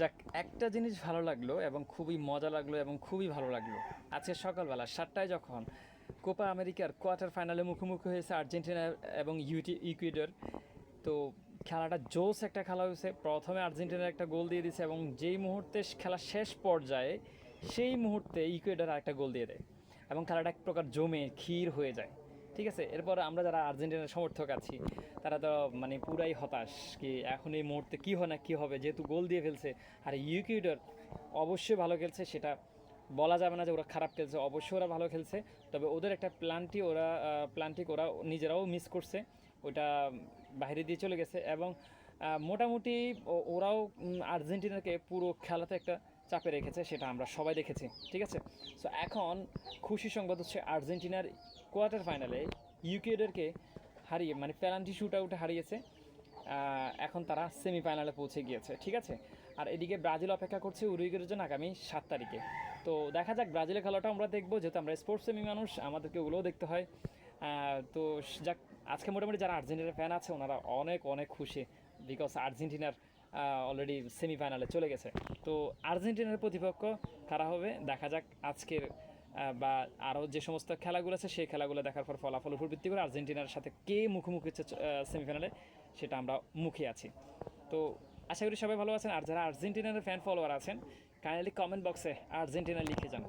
যাক, একটা জিনিস ভালো লাগল এবং খুবই মজা লাগল এবং খুবই ভালো লাগল। আজকে সকালবেলা সাতটায় যখন কোপা আমেরিকার কোয়ার্টার ফাইনালে মুখোমুখি হয়েছে আর্জেন্টিনা এবং ইউটি, ইকুয়েডর, তো খেলাটা জোস একটা খেলা হয়েছে। প্রথমে আর্জেন্টিনার একটা গোল দিয়ে দিয়েছে এবং যেই মুহূর্তে খেলা শেষ পর্যায়ে সেই মুহূর্তে ইকুয়েডর আরেকটা গোল দিয়ে দেয় এবং খেলাটা এক প্রকার জমে, ক্ষীর হয়ে যায়। ঠিক আছে, এরপর আমরা যারা আর্জেন্টিনার সমর্থক আছি, তারা তো মানে পুরাই হতাশ কি এখন এই মুহূর্তে কী হয় না কী হবে, যেহেতু গোল দিয়ে ফেলছে, আর ইউকিউডার অবশ্যই ভালো খেলছে, সেটা বলা যাবে না যে ওরা খারাপ খেলছে, অবশ্যই ওরা ভালো খেলছে, তবে ওদের একটা প্ল্যানটি ওরা প্ল্যানটি ওরা নিজেরাও মিস করছে ওটা বাইরে দিয়ে চলে গেছে এবং মোটামুটি ওরাও আর্জেন্টিনাকে পুরো খেলাতে একটা চাপে রেখেছে, সেটা আমরা সবাই দেখেছি, ঠিক আছে? সো এখন খুশি সংবাদ হচ্ছে আর্জেন্টিনার কোয়ার্টার ফাইনালে ইউকেডেরকে হারিয়ে মানে পেনাল্টি শুট আউটে হারিয়েছে এখন তারা সেমিফাইনালে পৌঁছে গিয়েছে, ঠিক আছে? আর এদিকে ব্রাজিল অপেক্ষা করছে উরুগুয়ের জন্য আগামী সাত তারিখে। তো দেখা যাক, ব্রাজিলের খেলাটা আমরা দেখব, যেহেতু আমরা স্পোর্টস সেমি মানুষ, আমাদেরকে ওগুলোও দেখতে হয়। তো যাক, আজকে মোটামুটি যারা আর্জেন্টিনার ফ্যান আছে, ওনারা অনেক অনেক খুশি বিকজ আর্জেন্টিনার অলরেডি সেমিফাইনালে চলে গেছে। তো আর্জেন্টিনার প্রতিপক্ষ কারা হবে? দেখা যাক আজকের বা আরও যে সমস্ত খেলাগুলো আছে, সেই খেলাগুলো দেখার পর ফলাফল উপর ভিত্তি করে আর্জেন্টিনার সাথে কে মুখোমুখি হচ্ছে সেমিফাইনালে সেটা আমরা মুখে আছি। তো আশা করি সবাই ভালো আছেন। আর যারা আর্জেন্টিনার ফ্যান ফলোয়ার আছেন কাইন্ডলি কমেন্ট বক্সে আর্জেন্টিনা লিখে যান